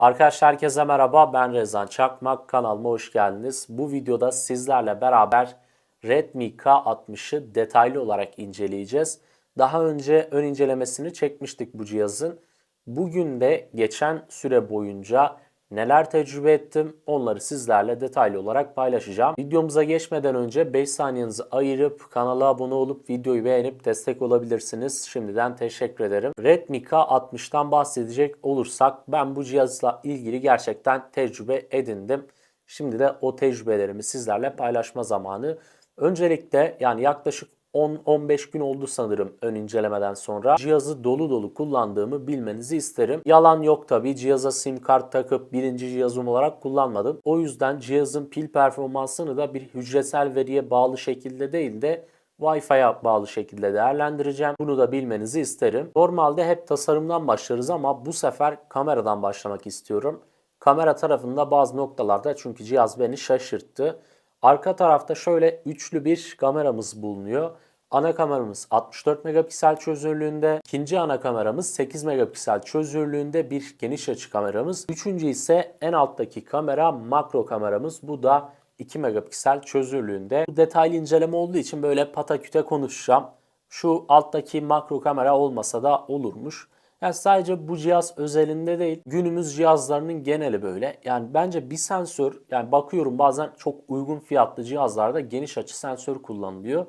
Arkadaşlar herkese merhaba ben Rezan Çakmak kanalıma hoş geldiniz. Bu videoda sizlerle beraber Redmi K60'ı detaylı olarak inceleyeceğiz. Daha önce ön incelemesini çekmiştik bu cihazın. Bugün de geçen süre boyunca neler tecrübe ettim onları sizlerle detaylı olarak paylaşacağım. Videomuza geçmeden önce 5 saniyenizi ayırıp kanala abone olup videoyu beğenip destek olabilirsiniz. Şimdiden teşekkür ederim. Redmi K60'tan bahsedecek olursak ben bu cihazla ilgili gerçekten tecrübe edindim. Şimdi de o tecrübelerimi sizlerle paylaşma zamanı. Öncelikle yani yaklaşık 10-15 gün oldu sanırım ön incelemeden sonra. Cihazı dolu dolu kullandığımı bilmenizi isterim. Yalan yok tabi cihaza sim kart takıp birinci cihazım olarak kullanmadım. O yüzden cihazın pil performansını da bir hücresel veriye bağlı şekilde değil de Wi-Fi'ye bağlı şekilde değerlendireceğim. Bunu da bilmenizi isterim. Normalde hep tasarımdan başlarız ama bu sefer kameradan başlamak istiyorum. Kamera tarafında bazı noktalarda çünkü cihaz beni şaşırttı. Arka tarafta şöyle üçlü bir kameramız bulunuyor. Ana kameramız 64 megapiksel çözünürlüğünde, ikinci ana kameramız 8 megapiksel çözünürlüğünde bir geniş açı kameramız. Üçüncü ise en alttaki kamera makro kameramız. Bu da 2 megapiksel çözünürlüğünde. Bu detaylı inceleme olduğu için böyle pataküte konuşacağım. Şu alttaki makro kamera olmasa da olurmuş. Yani sadece bu cihaz özelinde değil, günümüz cihazlarının geneli böyle. Yani bence bir sensör, yani bakıyorum bazen çok uygun fiyatlı cihazlarda geniş açı sensör kullanılıyor.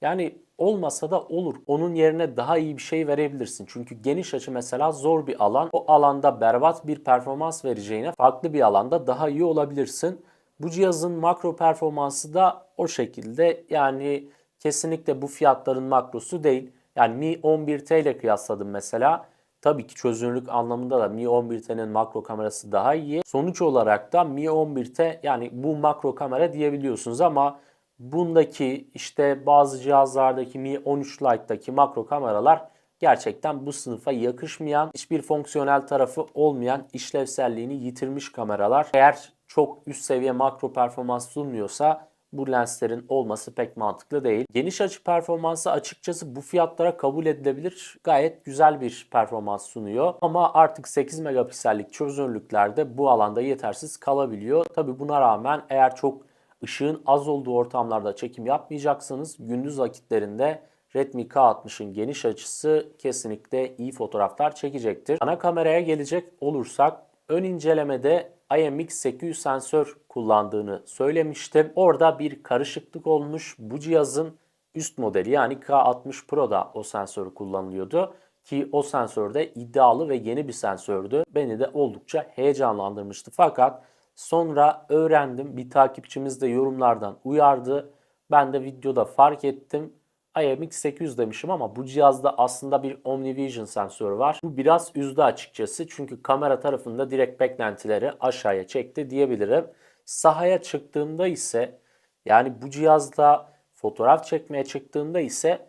Yani olmasa da olur. Onun yerine daha iyi bir şey verebilirsin. Çünkü geniş açı mesela zor bir alan. O alanda berbat bir performans vereceğine farklı bir alanda daha iyi olabilirsin. Bu cihazın makro performansı da o şekilde. Yani kesinlikle bu fiyatların makrosu değil. Yani Mi 11T ile kıyasladım mesela. Tabii ki çözünürlük anlamında da Mi 11T'nin makro kamerası daha iyi. Sonuç olarak da Mi 11T yani bu makro kamera diyebiliyorsunuz ama bundaki işte bazı cihazlardaki Mi 13 Lite'daki makro kameralar gerçekten bu sınıfa yakışmayan, hiçbir fonksiyonel tarafı olmayan, işlevselliğini yitirmiş kameralar. Eğer çok üst seviye makro performans sunmuyorsa bu lenslerin olması pek mantıklı değil. Geniş açı performansı açıkçası bu fiyatlara kabul edilebilir. Gayet güzel bir performans sunuyor. Ama artık 8 megapiksellik çözünürlüklerde bu alanda yetersiz kalabiliyor. Tabi buna rağmen eğer çok ışığın az olduğu ortamlarda çekim yapmayacaksanız gündüz vakitlerinde Redmi K60'ın geniş açısı kesinlikle iyi fotoğraflar çekecektir. Ana kameraya gelecek olursak ön incelemede IMX800 sensör kullandığını söylemiştim. Orada bir karışıklık olmuş. Bu cihazın üst modeli yani K60 Pro'da o sensörü kullanılıyordu. Ki o sensör de iddialı ve yeni bir sensördü. Beni de oldukça heyecanlandırmıştı. Fakat sonra öğrendim. Bir takipçimiz de yorumlardan uyardı. Ben de videoda fark ettim. IMX800 demişim ama bu cihazda aslında bir OmniVision sensörü var. Bu biraz üzdü açıkçası çünkü kamera tarafında direkt beklentileri aşağıya çekti diyebilirim. Sahaya çıktığımda ise yani bu cihazda fotoğraf çekmeye çıktığımda ise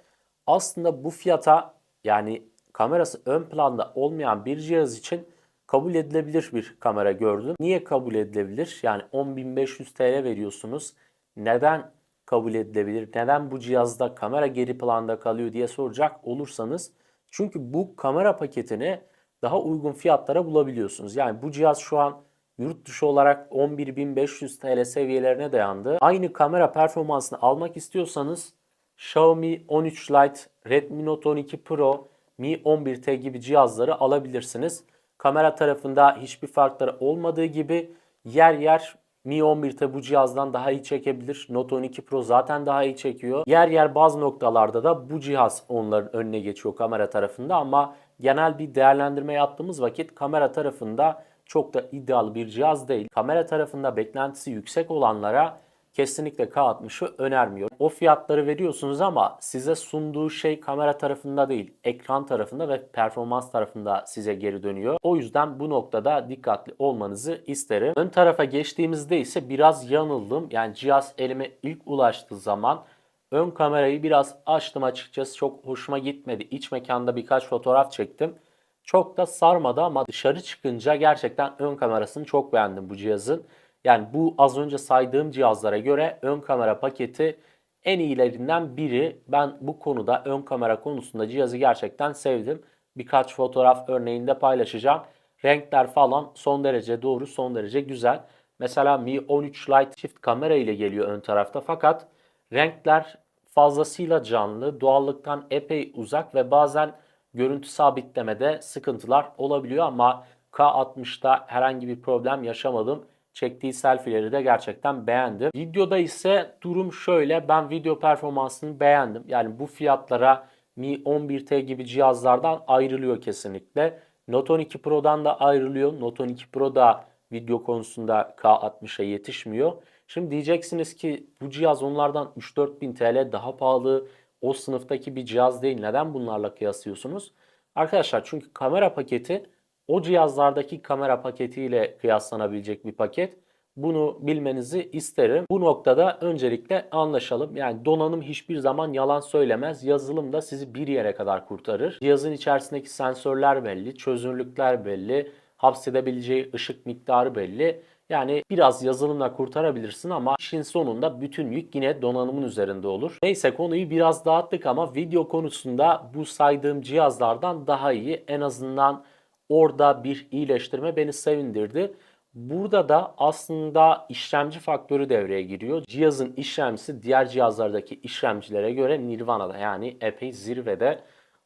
aslında bu fiyata yani kamerası ön planda olmayan bir cihaz için kabul edilebilir bir kamera gördüm. Niye kabul edilebilir? Yani 10.500 TL veriyorsunuz. Neden kabul edilebilir? Neden bu cihazda kamera geri planda kalıyor diye soracak olursanız çünkü bu kamera paketini daha uygun fiyatlara bulabiliyorsunuz. Yani bu cihaz şu an yurt dışı olarak 11.500 TL seviyelerine dayandı. Aynı kamera performansını almak istiyorsanız Xiaomi 13 Lite, Redmi Note 12 Pro, Mi 11T gibi cihazları alabilirsiniz. Kamera tarafında hiçbir farkları olmadığı gibi yer yer Mi 11T bu cihazdan daha iyi çekebilir. Note 12 Pro zaten daha iyi çekiyor. Yer yer bazı noktalarda da bu cihaz onların önüne geçiyor kamera tarafında ama genel bir değerlendirme yaptığımız vakit kamera tarafında çok da iddialı bir cihaz değil. Kamera tarafında beklentisi yüksek olanlara kesinlikle K60'ı önermiyor. O fiyatları veriyorsunuz ama size sunduğu şey kamera tarafında değil, ekran tarafında ve performans tarafında size geri dönüyor. O yüzden bu noktada dikkatli olmanızı isterim. Ön tarafa geçtiğimizde ise biraz yanıldım. Yani cihaz elime ilk ulaştığı zaman ön kamerayı biraz açtım açıkçası çok hoşuma gitmedi. İç mekanda birkaç fotoğraf çektim. Çok da sarmadı ama dışarı çıkınca gerçekten ön kamerasını çok beğendim bu cihazın. Yani bu az önce saydığım cihazlara göre ön kamera paketi en iyilerinden biri. Ben bu konuda ön kamera konusunda cihazı gerçekten sevdim. Birkaç fotoğraf örneğinde paylaşacağım. Renkler falan son derece doğru, son derece güzel. Mesela Mi 13 Lite çift kamera ile geliyor ön tarafta fakat renkler fazlasıyla canlı, doğallıktan epey uzak ve bazen görüntü sabitlemede sıkıntılar olabiliyor ama K60'da herhangi bir problem yaşamadım. Çektiği selfie'leri de gerçekten beğendim. Videoda ise durum şöyle. Ben video performansını beğendim. Yani bu fiyatlara Mi 11T gibi cihazlardan ayrılıyor kesinlikle. Note 12 Pro'dan da ayrılıyor. Note 12 Pro da video konusunda K60'a yetişmiyor. Şimdi diyeceksiniz ki bu cihaz onlardan 3-4 bin TL daha pahalı. O sınıftaki bir cihaz değil. Neden bunlarla kıyaslıyorsunuz? Arkadaşlar çünkü kamera paketi o cihazlardaki kamera paketiyle kıyaslanabilecek bir paket. Bunu bilmenizi isterim. Bu noktada öncelikle anlaşalım. Yani donanım hiçbir zaman yalan söylemez. Yazılım da sizi bir yere kadar kurtarır. Cihazın içerisindeki sensörler belli, çözünürlükler belli, hapsedebileceği ışık miktarı belli. Yani biraz yazılımla kurtarabilirsin ama işin sonunda bütün yük yine donanımın üzerinde olur. Neyse konuyu biraz dağıttık ama video konusunda bu saydığım cihazlardan daha iyi. En azından orada bir iyileştirme beni sevindirdi. Burada da aslında işlemci faktörü devreye giriyor. Cihazın işlemcisi diğer cihazlardaki işlemcilere göre Nirvana'da yani epey zirvede.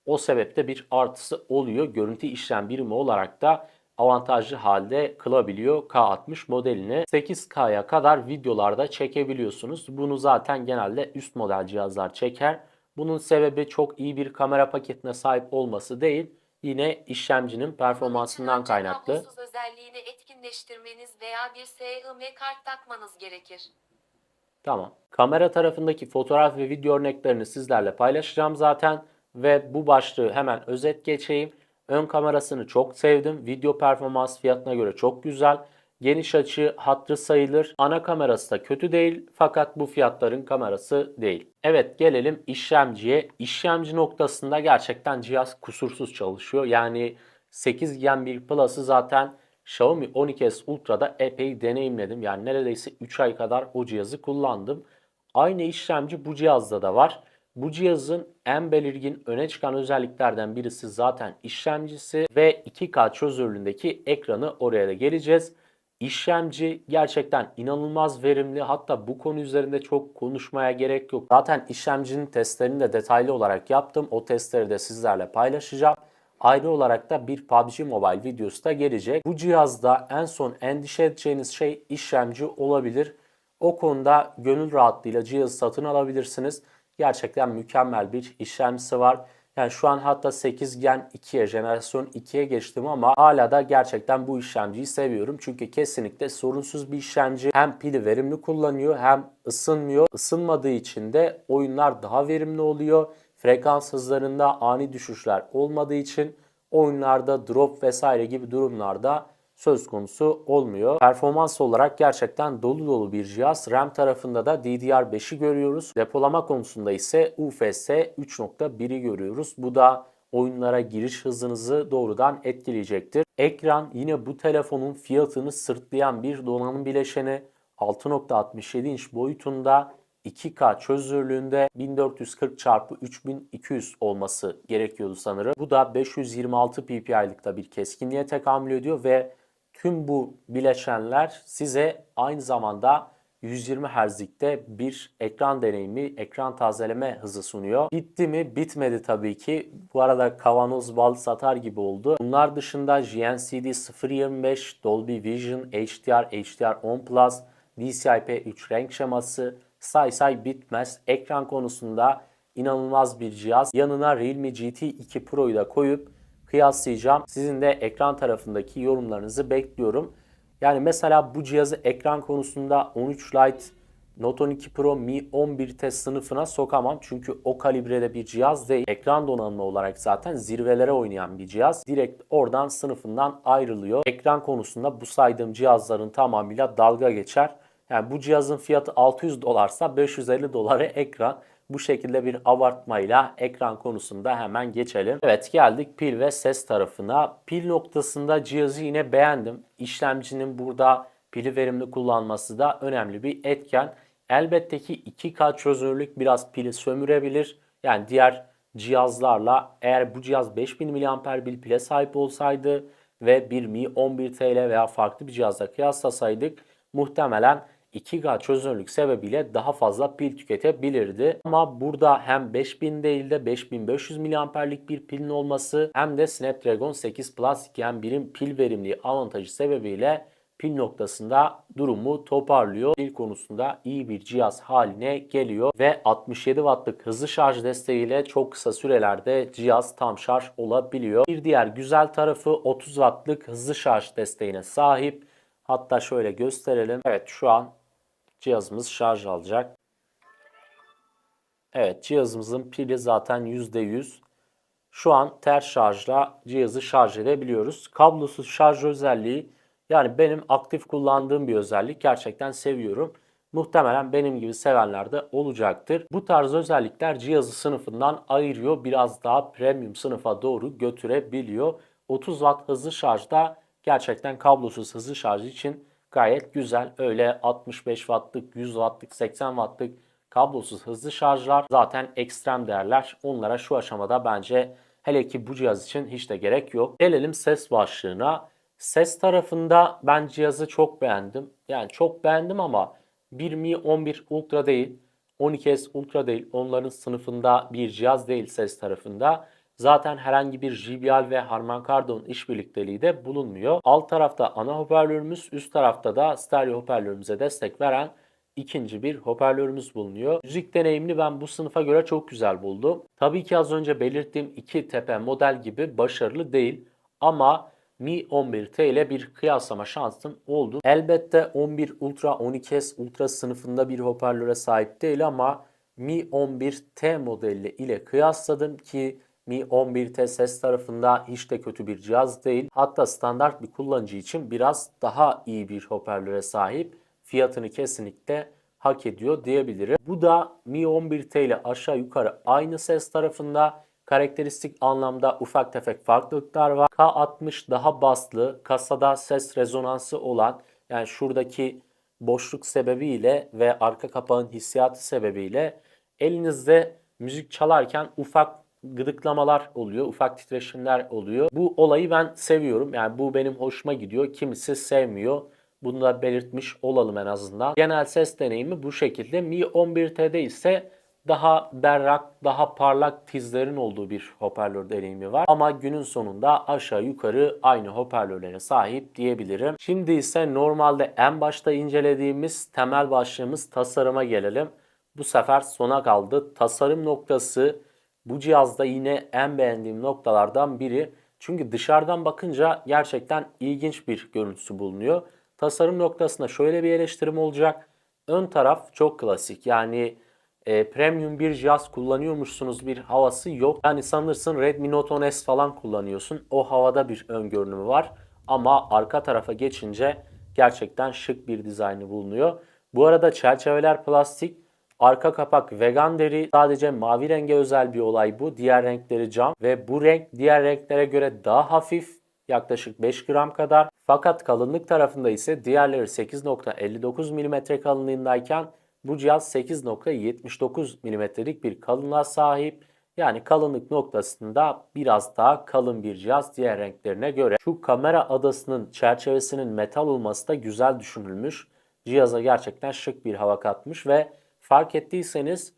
O sebeple bir artısı oluyor. Görüntü işlem birimi olarak da avantajlı halde kılabiliyor K60 modelini. 8K'ya kadar videolarda çekebiliyorsunuz. Bunu zaten genelde üst model cihazlar çeker. Bunun sebebi çok iyi bir kamera paketine sahip olması değil yine işlemcinin performansından kaynaklı. Özelliğini etkinleştirmeniz veya bir SIM kart takmanız gerekir. Tamam. Kamera tarafındaki fotoğraf ve video örneklerini sizlerle paylaşacağım zaten ve bu başlığı hemen özet geçeyim. Ön kamerasını çok sevdim. Video performans fiyatına göre çok güzel. Geniş açı hatırı sayılır. Ana kamerası da kötü değil fakat bu fiyatların kamerası değil. Evet gelelim işlemciye. İşlemci noktasında gerçekten cihaz kusursuz çalışıyor. Yani 8 Gen 1 Plus'ı zaten Xiaomi 12s Ultra'da epey deneyimledim. Yani neredeyse 3 ay kadar o cihazı kullandım. Aynı işlemci bu cihazda da var. Bu cihazın en belirgin öne çıkan özelliklerden birisi zaten işlemcisi ve 2K çözünürlüğündeki ekranı oraya da geleceğiz. İşlemci gerçekten inanılmaz verimli. Hatta bu konu üzerinde çok konuşmaya gerek yok. Zaten işlemcinin testlerini de detaylı olarak yaptım. O testleri de sizlerle paylaşacağım. Ayrı olarak da bir PUBG Mobile videosu da gelecek. Bu cihazda en son endişe edeceğiniz şey işlemci olabilir. O konuda gönül rahatlığıyla cihazı satın alabilirsiniz. Gerçekten mükemmel bir işlemcisi var. Yani şu an hatta 8 Gen 2'ye, jenerasyon 2'ye geçtim ama hala da gerçekten bu işlemciyi seviyorum. Çünkü kesinlikle sorunsuz bir işlemci. Hem pili verimli kullanıyor hem ısınmıyor. Isınmadığı için de oyunlar daha verimli oluyor. Frekans hızlarında ani düşüşler olmadığı için oyunlarda drop vesaire gibi durumlarda söz konusu olmuyor. Performans olarak gerçekten dolu dolu bir cihaz. RAM tarafında da DDR5'i görüyoruz. Depolama konusunda ise UFS 3.1'i görüyoruz. Bu da oyunlara giriş hızınızı doğrudan etkileyecektir. Ekran yine bu telefonun fiyatını sırtlayan bir donanım bileşeni 6.67 inç boyutunda 2K çözünürlüğünde 1440 x 3200 olması gerekiyordu sanırım. Bu da 526 ppi'lıkta bir keskinliğe tekamül ediyor ve tüm bu bileşenler size aynı zamanda 120 Hz'likte bir ekran deneyimi, ekran tazeleme hızı sunuyor. Bitti mi? Bitmedi tabii ki. Bu arada kavanoz bal satar gibi oldu. Bunlar dışında GNCD 025, Dolby Vision, HDR, HDR10 Plus, DCI-P3 renk şeması, say say bitmez. Ekran konusunda inanılmaz bir cihaz. Yanına Realme GT 2 Pro'yu da koyup kıyaslayacağım. Sizin de ekran tarafındaki yorumlarınızı bekliyorum. Yani mesela bu cihazı ekran konusunda 13 Lite Note 12 Pro Mi 11T sınıfına sokamam. Çünkü o kalibrede bir cihaz değil. Ekran donanımı olarak zaten zirvelere oynayan bir cihaz. Direkt oradan sınıfından ayrılıyor. Ekran konusunda bu saydığım cihazların tamamıyla dalga geçer. Yani bu cihazın fiyatı 600 dolarsa 550 dolara ekran. Bu şekilde bir abartmayla ekran konusunda hemen geçelim. Evet geldik pil ve ses tarafına. Pil noktasında cihazı yine beğendim. İşlemcinin burada pili verimli kullanması da önemli bir etken. Elbette ki 2K çözünürlük biraz pili sömürebilir. Yani diğer cihazlarla eğer bu cihaz 5000 mAh bir pile sahip olsaydı ve bir Mi 11 TL veya farklı bir cihazla kıyaslasaydık muhtemelen 2K çözünürlük sebebiyle daha fazla pil tüketebilirdi. Ama burada hem 5000 değil de 5500 mAh'lik bir pilin olması hem de Snapdragon 8 Plus 2 hem birim pil verimliği avantajı sebebiyle pil noktasında durumu toparlıyor. Pil konusunda iyi bir cihaz haline geliyor ve 67 wattlık hızlı şarj desteğiyle çok kısa sürelerde cihaz tam şarj olabiliyor. Bir diğer güzel tarafı 30 wattlık hızlı şarj desteğine sahip. Hatta şöyle gösterelim. Evet şu an cihazımız şarj alacak. Evet cihazımızın pili zaten %100. Şu an ters şarjla cihazı şarj edebiliyoruz. Kablosuz şarj özelliği yani benim aktif kullandığım bir özellik. Gerçekten seviyorum. Muhtemelen benim gibi sevenler de olacaktır. Bu tarz özellikler cihazı sınıfından ayırıyor. Biraz daha premium sınıfa doğru götürebiliyor. 30 watt hızlı şarjda gerçekten kablosuz hızlı şarj için gayet güzel. Öyle 65 wattlık, 100 wattlık, 80 wattlık kablosuz hızlı şarjlar zaten ekstrem değerler. Onlara şu aşamada bence hele ki bu cihaz için hiç de gerek yok. Gelelim ses başlığına. Ses tarafında ben cihazı çok beğendim. Yani çok beğendim ama bir Mi 11 Ultra değil, 12S Ultra değil. Onların sınıfında bir cihaz değil ses tarafında. Zaten herhangi bir JBL ve Harman Kardon işbirlikteliği de bulunmuyor. Alt tarafta ana hoparlörümüz, üst tarafta da stereo hoparlörümüze destek veren ikinci bir hoparlörümüz bulunuyor. Müzik deneyimini ben bu sınıfa göre çok güzel buldum. Tabii ki az önce belirttiğim iki tepe model gibi başarılı değil ama Mi 11T ile bir kıyaslama şansım oldu. Elbette 11 Ultra 12S Ultra sınıfında bir hoparlöre sahip değil ama Mi 11T modeli ile kıyasladım ki Mi 11T ses tarafında hiç de kötü bir cihaz değil. Hatta standart bir kullanıcı için biraz daha iyi bir hoparlöre sahip. Fiyatını kesinlikle hak ediyor diyebilirim. Bu da Mi 11T ile aşağı yukarı aynı ses tarafında karakteristik anlamda ufak tefek farklılıklar var. K60 daha baslı, kasada ses rezonansı olan yani şuradaki boşluk sebebiyle ve arka kapağın hissiyatı sebebiyle elinizde müzik çalarken ufak gıdıklamalar oluyor, ufak titreşimler oluyor. Bu olayı ben seviyorum. Yani bu benim hoşuma gidiyor. Kimisi sevmiyor. Bunu da belirtmiş olalım en azından. Genel ses deneyimi bu şekilde. Mi 11T'de ise daha berrak, daha parlak tizlerin olduğu bir hoparlör deneyimi var. Ama günün sonunda aşağı yukarı aynı hoparlörlere sahip diyebilirim. Şimdi ise normalde en başta incelediğimiz temel başlığımız tasarıma gelelim. Bu sefer sona kaldı. Tasarım noktası bu cihazda yine en beğendiğim noktalardan biri. Çünkü dışarıdan bakınca gerçekten ilginç bir görüntüsü bulunuyor. Tasarım noktasında şöyle bir eleştirim olacak. Ön taraf çok klasik. Yani e, premium bir cihaz kullanıyormuşsunuz bir havası yok. Yani sanırsın Redmi Note 10S falan kullanıyorsun. O havada bir ön görünümü var. Ama arka tarafa geçince gerçekten şık bir dizaynı bulunuyor. Bu arada çerçeveler plastik. Arka kapak vegan deri. Sadece mavi renge özel bir olay bu. Diğer renkleri cam. Ve bu renk diğer renklere göre daha hafif. Yaklaşık 5 gram kadar. Fakat kalınlık tarafında ise diğerleri 8.59 mm kalınlığındayken bu cihaz 8.79 mm'lik bir kalınlığa sahip. Yani kalınlık noktasında biraz daha kalın bir cihaz diğer renklerine göre. Şu kamera adasının çerçevesinin metal olması da güzel düşünülmüş. Cihaza gerçekten şık bir hava katmış ve fark ettiyseniz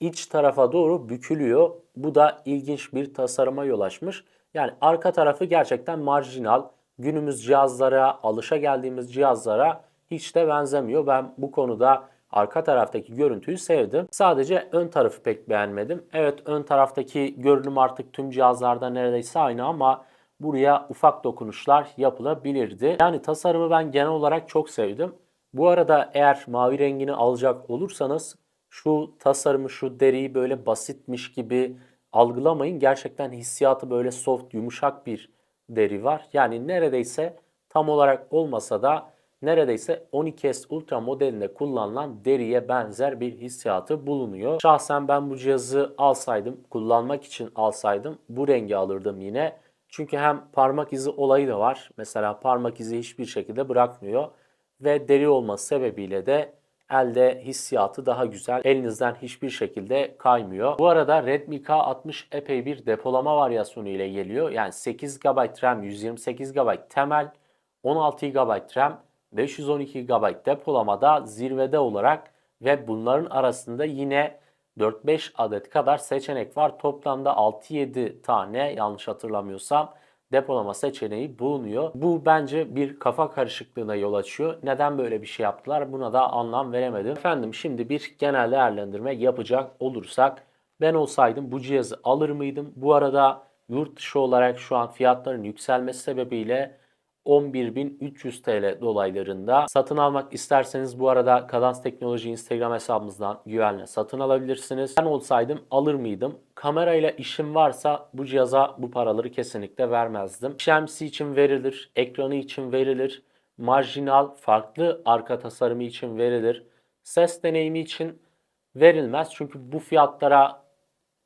iç tarafa doğru bükülüyor. Bu da ilginç bir tasarıma yol açmış. Yani arka tarafı gerçekten marjinal. Günümüz cihazlara, alışa geldiğimiz cihazlara hiç de benzemiyor. Ben bu konuda arka taraftaki görüntüyü sevdim. Sadece ön tarafı pek beğenmedim. Evet ön taraftaki görünüm artık tüm cihazlarda neredeyse aynı ama buraya ufak dokunuşlar yapılabilirdi. Yani tasarımı ben genel olarak çok sevdim. Bu arada eğer mavi rengini alacak olursanız şu tasarımı, şu deriyi böyle basitmiş gibi algılamayın. Gerçekten hissiyatı böyle soft, yumuşak bir deri var. Yani neredeyse tam olarak olmasa da neredeyse 12S Ultra modelinde kullanılan deriye benzer bir hissiyatı bulunuyor. Şahsen ben bu cihazı alsaydım, kullanmak için alsaydım bu rengi alırdım yine. Çünkü hem parmak izi olayı da var. Mesela parmak izi hiçbir şekilde bırakmıyor. Ve deri olması sebebiyle de elde hissiyatı daha güzel. Elinizden hiçbir şekilde kaymıyor. Bu arada Redmi K60 epey bir depolama varyasyonu ile geliyor. Yani 8 GB RAM, 128 GB temel, 16 GB RAM, 512 GB depolamada zirvede olarak ve bunların arasında yine 4-5 adet kadar seçenek var. Toplamda 6-7 tane yanlış hatırlamıyorsam depolama seçeneği bulunuyor. Bu bence bir kafa karışıklığına yol açıyor. Neden böyle bir şey yaptılar buna da anlam veremedim. Efendim şimdi bir genel değerlendirme yapacak olursak ben olsaydım bu cihazı alır mıydım? Bu arada yurt dışı olarak şu an fiyatların yükselmesi sebebiyle 11.300 TL dolaylarında. Satın almak isterseniz bu arada Kadans Teknoloji Instagram hesabımızdan güvenle satın alabilirsiniz. Ben olsaydım alır mıydım? Kamerayla işim varsa bu cihaza bu paraları kesinlikle vermezdim. İşlemcisi için verilir, ekranı için verilir, marjinal farklı arka tasarımı için verilir. Ses deneyimi için verilmez çünkü bu fiyatlara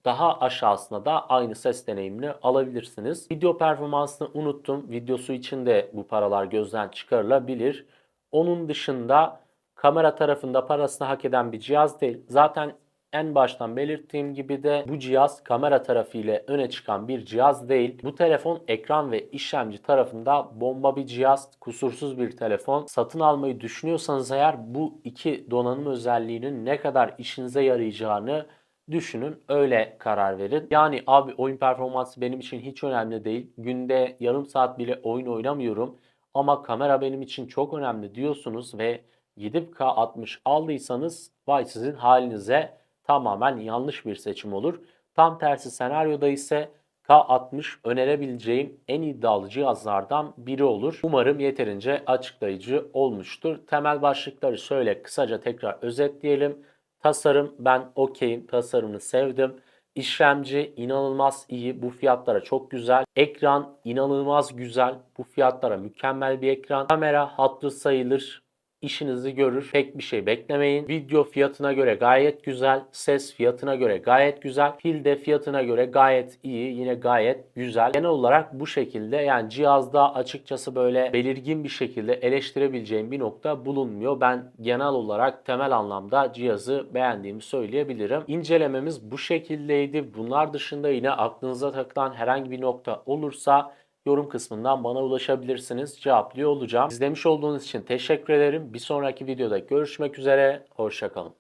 daha aşağısına da aynı ses deneyimini alabilirsiniz. Video performansını unuttum. Videosu için de bu paralar gözden çıkarılabilir. Onun dışında kamera tarafında parasını hak eden bir cihaz değil. Zaten en baştan belirttiğim gibi de bu cihaz kamera tarafı ile öne çıkan bir cihaz değil. Bu telefon ekran ve işlemci tarafında bomba bir cihaz, kusursuz bir telefon. Satın almayı düşünüyorsanız eğer bu iki donanım özelliğinin ne kadar işinize yarayacağını düşünün öyle karar verin. Yani abi oyun performansı benim için hiç önemli değil. Günde yarım saat bile oyun oynamıyorum ama kamera benim için çok önemli diyorsunuz ve gidip K60 aldıysanız vay sizin halinize tamamen yanlış bir seçim olur. Tam tersi senaryoda ise K60 önerebileceğim en iddialı cihazlardan biri olur. Umarım yeterince açıklayıcı olmuştur. Temel başlıkları şöyle kısaca tekrar özetleyelim. Tasarım ben okeyim. Tasarımını sevdim. İşlemci inanılmaz iyi. Bu fiyatlara çok güzel. Ekran inanılmaz güzel. Bu fiyatlara mükemmel bir ekran. Kamera hatlı sayılır. İşinizi görür. Pek bir şey beklemeyin. Video fiyatına göre gayet güzel. Ses fiyatına göre gayet güzel. Pil de fiyatına göre gayet iyi. Yine gayet güzel. Genel olarak bu şekilde yani cihazda açıkçası böyle belirgin bir şekilde eleştirebileceğim bir nokta bulunmuyor. Ben genel olarak temel anlamda cihazı beğendiğimi söyleyebilirim. İncelememiz bu şekildeydi. Bunlar dışında yine aklınıza takılan herhangi bir nokta olursa yorum kısmından bana ulaşabilirsiniz. Cevaplıyor olacağım. İzlemiş olduğunuz için teşekkür ederim. Bir sonraki videoda görüşmek üzere. Hoşçakalın.